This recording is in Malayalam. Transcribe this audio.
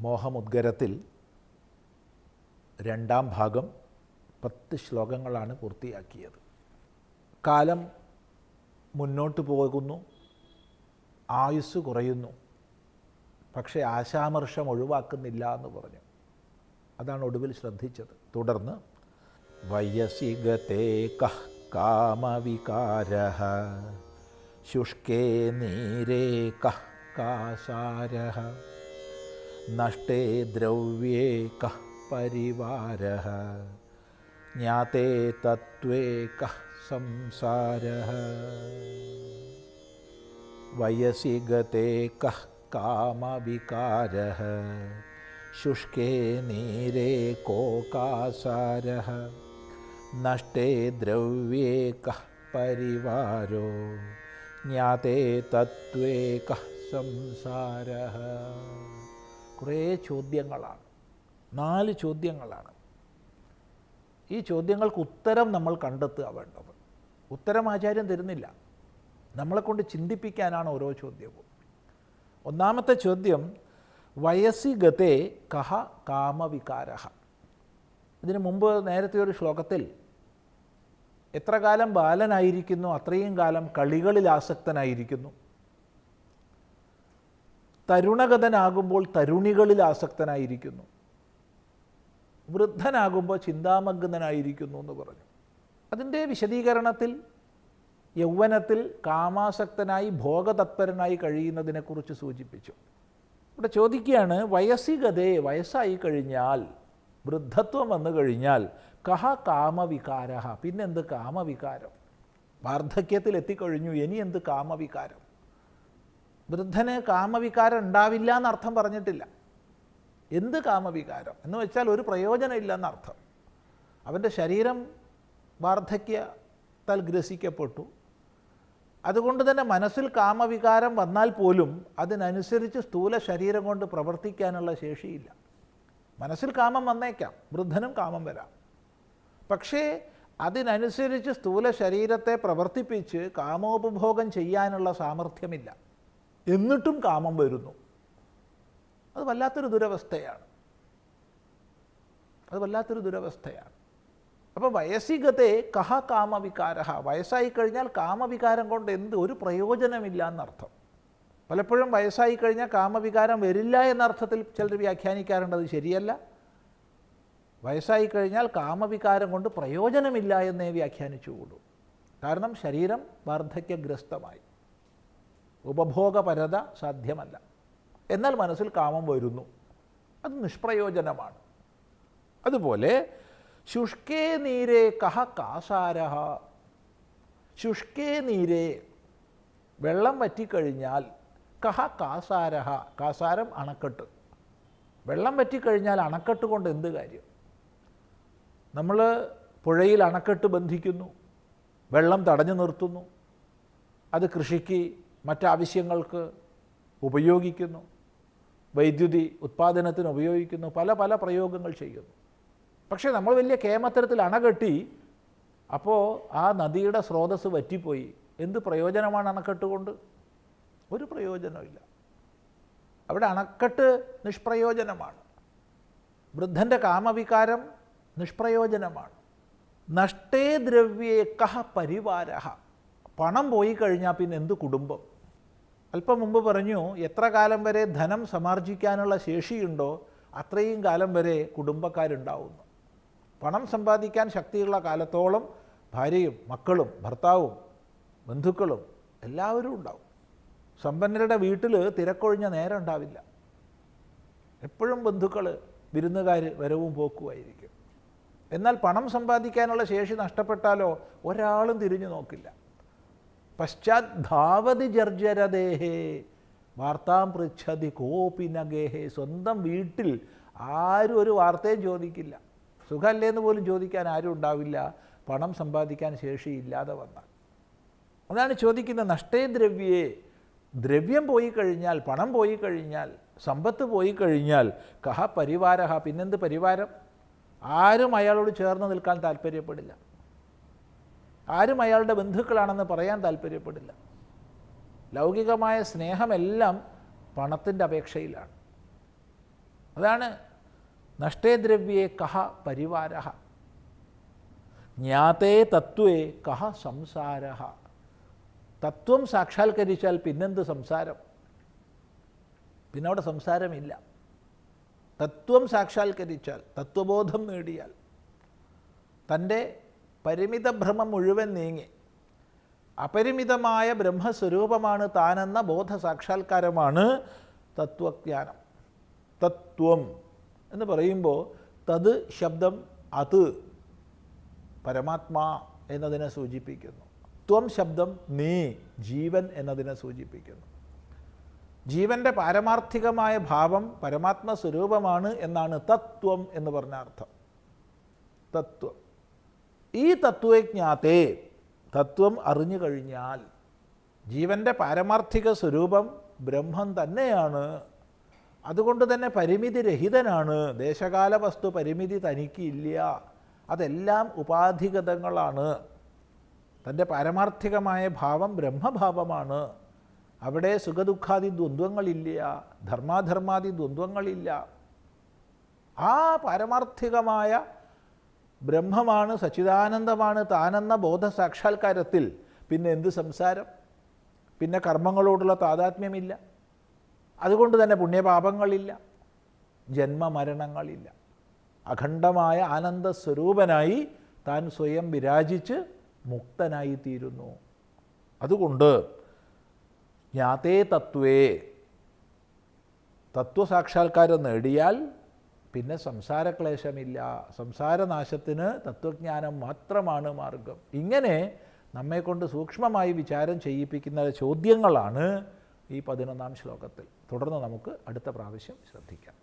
മോഹമുദ്ഗരത്തിൽ രണ്ടാം ഭാഗം പത്ത് ശ്ലോകങ്ങളാണ് പൂർത്തിയാക്കിയത്. കാലം മുന്നോട്ട് പോകുന്നു ആയുസ് കുറയുന്നു പക്ഷേ ആശാമർഷം ഒഴിവാക്കുന്നില്ല എന്ന് പറഞ്ഞു. അതാണ് ഒടുവിൽ ശ്രദ്ധിച്ചത്. തുടർന്ന് കഃ കാമവികാര ശുഷ്കേ നീരേ കഃ കാസാര നഷ്ടേ ദ്രവ്യേ കഃ പരിവാര ജ്ഞാതേ തത്വേ കഃ സംസാര വയസി ഗതേ കഃ കാമവികാര ശുഷ്കേ നീരേ കോകാസാര നഷ്ടേ ദ്രവ്യേ കഃ പരിവാരോ ജ്ഞാതേ തത്വേ കഃ സംസാര കുറേ ചോദ്യങ്ങളാണ്. നാല് ചോദ്യങ്ങളാണ്. ഈ ചോദ്യങ്ങൾക്ക് ഉത്തരം നമ്മൾ കണ്ടെത്തുക വേണ്ടത്. ഉത്തരം ആചാര്യം തരുന്നില്ല. നമ്മളെക്കൊണ്ട് ചിന്തിപ്പിക്കാനാണ് ഓരോ ചോദ്യവും. ഒന്നാമത്തെ ചോദ്യം വയസ്സി ഗതേ കഹ കാമവികാര ഇതിനു മുമ്പ് നേരത്തെ ഒരു ശ്ലോകത്തിൽ എത്ര കാലം ബാലനായിരിക്കുന്നു അത്രയും കാലം കളികളിൽ ആസക്തനായിരിക്കുന്നു. തരുണഗതനാകുമ്പോൾ തരുണികളിൽ ആസക്തനായിരിക്കുന്നു. വൃദ്ധനാകുമ്പോൾ ചിന്താമഗ്നനായിരിക്കുന്നു എന്ന് പറഞ്ഞു. അതിന്റെ വിശദീകരണത്തിൽ യൗവനത്തിൽ കാമാസക്തനായി ഭോഗതത്പരനായി കഴിയുന്നതിനെക്കുറിച്ച് സൂചിപ്പിച്ചു. ഇവിടെ ചോദിക്കുകയാണ് വയസ്സികതേ വയസ്സായി കഴിഞ്ഞാൽ വൃദ്ധത്വം വന്നു കഴിഞ്ഞാൽ കഹ കാമവികാര പിന്നെന്ത് കാമവികാരം? വാർദ്ധക്യത്തിൽ എത്തിക്കഴിഞ്ഞു ഇനി എന്ത് കാമവികാരം? വൃദ്ധന് കാമവികാരം ഉണ്ടാവില്ല എന്നർത്ഥം പറഞ്ഞിട്ടില്ല. എന്ത് കാമവികാരം? എന്ന് വെച്ചാൽ ഒരു പ്രയോജനമില്ല എന്നർത്ഥം അവന്റെ ശരീരം വാർദ്ധക്യത്താൽ ഗ്രസിക്കപ്പെട്ടു. അതുകൊണ്ട് തന്നെ മനസ്സിൽ കാമവികാരം വന്നാൽ പോലും അതിനനുസരിച്ച് സ്ഥൂല ശരീരം കൊണ്ട് പ്രവർത്തിക്കാനുള്ള ശേഷിയില്ല. മനസ്സിൽ കാമം വന്നേക്കാം വൃദ്ധനും കാമം വരാം. പക്ഷേ അതിനനുസരിച്ച് സ്ഥൂല ശരീരത്തെ പ്രവർത്തിപ്പിച്ച് കാമോപഭോഗം ചെയ്യാനുള്ള സാമർഥ്യമില്ല. എന്നിട്ടും കാമം വരുന്നു. അത് വല്ലാത്തൊരു ദുരവസ്ഥയാണ്. അത് വല്ലാത്തൊരു ദുരവസ്ഥയാണ്. അപ്പോൾ വയസ്സികത്തെ കഹ കാമവികാര വയസ്സായി കഴിഞ്ഞാൽ കാമവികാരം കൊണ്ട് എന്ത് ഒരു പ്രയോജനമില്ല എന്നർത്ഥം. പലപ്പോഴും വയസ്സായി കഴിഞ്ഞാൽ കാമവികാരം വരില്ല എന്നർത്ഥത്തിൽ ചിലർ വ്യാഖ്യാനിക്കാറുണ്ട് അത് ശരിയല്ല. വയസ്സായി കഴിഞ്ഞാൽ കാമവികാരം കൊണ്ട് പ്രയോജനമില്ല എന്നേ വ്യാഖ്യാനിച്ചുകൂടൂ. കാരണം ശരീരം വാർദ്ധക്യഗ്രസ്തമായി. ഉപഭോഗപരത സാധ്യമല്ല. എന്നാൽ മനസ്സിൽ കാമം വരുന്നു. അത് നിഷ്പ്രയോജനമാണ്. അതുപോലെ ശുഷ്കേ നീരേ കഹ കാസാരഹ. ശുഷ്കേ നീരേ വെള്ളം വറ്റിക്കഴിഞ്ഞാൽ കഹ കാസാരഹ. കാസാരം അണക്കെട്ട്. വെള്ളം വറ്റിക്കഴിഞ്ഞാൽ അണക്കെട്ട് കൊണ്ട് എന്ത് കാര്യം? നമ്മൾ പുഴയിൽ അണക്കെട്ട് ബന്ധിക്കുന്നു. വെള്ളം തടഞ്ഞു നിർത്തുന്നു. അത് കൃഷിക്ക് മറ്റാവശ്യങ്ങൾക്ക് ഉപയോഗിക്കുന്നു. വൈദ്യുതി ഉത്പാദനത്തിന് ഉപയോഗിക്കുന്നു. പല പല പ്രയോഗങ്ങൾ ചെയ്യുന്നു. പക്ഷേ നമ്മൾ വലിയ കേമത്തരത്തിൽ അണകെട്ടി അപ്പോൾ ആ നദിയുടെ സ്രോതസ് വറ്റിപ്പോയി. എന്ത് പ്രയോജനമാണ് അണക്കെട്ട് കൊണ്ട് ഒരു പ്രയോജനമില്ല അവിടെ അണക്കെട്ട് നിഷ്പ്രയോജനമാണ്. വൃദ്ധന്റെ കാമവികാരം നിഷ്പ്രയോജനമാണ്. നഷ്ടേ ദ്രവ്യേ കഹ പരിവാര പണം പോയി കഴിഞ്ഞാൽ പിന്നെ എന്ത് കുടുംബം? അല്പം മുമ്പ് പറഞ്ഞു എത്ര കാലം വരെ ധനം സമാർജിക്കാനുള്ള ശേഷിയുണ്ടോ അത്രയും കാലം വരെ കുടുംബക്കാരുണ്ടാവുന്നു. പണം സമ്പാദിക്കാൻ ശക്തിയുള്ള കാലത്തോളം ഭാര്യയും മക്കളും ഭർത്താവും ബന്ധുക്കളും എല്ലാവരും ഉണ്ടാവും. സമ്പന്നരുടെ വീട്ടിൽ തിരക്കൊഴിഞ്ഞ നേരം ഉണ്ടാവില്ല. എപ്പോഴും ബന്ധുക്കൾ വിരുന്നുകാർ വരവും പോക്കുമായിരിക്കും എന്നാൽ പണം സമ്പാദിക്കാനുള്ള ശേഷി നഷ്ടപ്പെട്ടാലോ ഒരാളും തിരിഞ്ഞു നോക്കില്ല. പശ്ചാത് ധാവതി ജർജരദേഹേ വാർത്താം പൃച്ഛതി കോപി നഗേഹേ. സ്വന്തം വീട്ടിൽ ആരും ഒരു വാർത്തയും ചോദിക്കില്ല. സുഖമല്ലേന്ന് പോലും ചോദിക്കാൻ ആരും ഉണ്ടാവില്ല. പണം സമ്പാദിക്കാൻ ശേഷിയില്ലാതെ വന്നാൽ. അതാണ് ചോദിക്കുന്നത് നഷ്ടേ ദ്രവ്യേ. ദ്രവ്യം പോയി കഴിഞ്ഞാൽ പണം പോയി കഴിഞ്ഞാൽ സമ്പത്ത് പോയി കഴിഞ്ഞാൽ കഹ പരിവാരഹ പിന്നെന്ത് പരിവാരം? ആരും അയാളോട് ചേർന്ന് നിൽക്കാൻ താല്പര്യപ്പെടില്ല. ആരും അയാളുടെ ബന്ധുക്കളാണെന്ന് പറയാൻ താല്പര്യപ്പെടില്ല. ലൗകികമായ സ്നേഹമെല്ലാം പണത്തിന്റെ അപേക്ഷയിലാണ്. അതാണ് നഷ്ടേ ദ്രവ്യേ കഹ പരിവാര ജ്ഞാതേ തത്വേ കഹ സംസാര തത്വം സാക്ഷാത്കരിച്ചാൽ പിന്നെന്ത് സംസാരം? പിന്നെ അവിടെ സംസാരമില്ല. തത്വം സാക്ഷാത്കരിച്ചാൽ തത്വബോധം നേടിയാൽ തന്റെ പരിമിത ഭ്രമം മുഴുവൻ നീങ്ങി. അപരിമിതമായ ബ്രഹ്മസ്വരൂപമാണ് താനെന്ന ബോധ സാക്ഷാത്കാരമാണ് തത്വജ്ഞാനം. തത്വം എന്ന് പറയുമ്പോൾ തത് ശബ്ദം അത് പരമാത്മാ എന്നതിനെ സൂചിപ്പിക്കുന്നു. ത്വം ശബ്ദം നീ ജീവൻ എന്നതിനെ സൂചിപ്പിക്കുന്നു. ജീവന്റെ പാരമാർത്ഥികമായ ഭാവം പരമാത്മ സ്വരൂപമാണ് എന്നാണ് തത്വം എന്ന് പറഞ്ഞ അർത്ഥം. തത്വം. ഈ തത്വജ്ഞാത്തെ തത്വം അറിഞ്ഞു കഴിഞ്ഞാൽ ജീവന്റെ പാരമാർത്ഥിക സ്വരൂപം ബ്രഹ്മം തന്നെയാണ്. അതുകൊണ്ട് തന്നെ പരിമിതി രഹിതനാണ്. ദേശകാല വസ്തു പരിമിതി തനിക്കില്ല. അതെല്ലാം ഉപാധിഗതങ്ങളാണ്. തന്റെ പാരമാർത്ഥികമായ ഭാവം ബ്രഹ്മഭാവമാണ്. അവിടെ സുഖദുഃഖാദി ദ്വന്ദ്വങ്ങളില്ല ധർമാധർമാദി ദ്വന്ദ്വങ്ങളില്ല. ആ പാരമാർത്ഥികമായ ബ്രഹ്മമാണ് സച്ചിദാനന്ദമാണ് താനെന്ന ബോധസാക്ഷാത്കാരത്തിൽ പിന്നെ എന്ത് സംസാരം? പിന്നെ കർമ്മങ്ങളോടുള്ള താതാത്മ്യമില്ല. അതുകൊണ്ട് തന്നെ പുണ്യപാപങ്ങളില്ല. ജന്മമരണങ്ങളില്ല. അഖണ്ഡമായ ആനന്ദ സ്വരൂപനായി താൻ സ്വയം വിരാജിച്ച് മുക്തനായി തീരുന്നു അതുകൊണ്ട് ജ്ഞാതേ തത്വേ. തത്വസാക്ഷാത്കാരം നേടിയാൽ പിന്നെ സംസാരക്ലേശമില്ല. സംസാരനാശത്തിന് തത്വജ്ഞാനം മാത്രമാണ് മാർഗം. ഇങ്ങനെ നമ്മെക്കൊണ്ട് സൂക്ഷ്മമായി വിചാരം ചെയ്യിപ്പിക്കുന്ന ചോദ്യങ്ങളാണ് ഈ പതിനൊന്നാം ശ്ലോകത്തിൽ. തുടർന്ന് നമുക്ക് അടുത്ത പ്രാവശ്യം ശ്രദ്ധിക്കാം.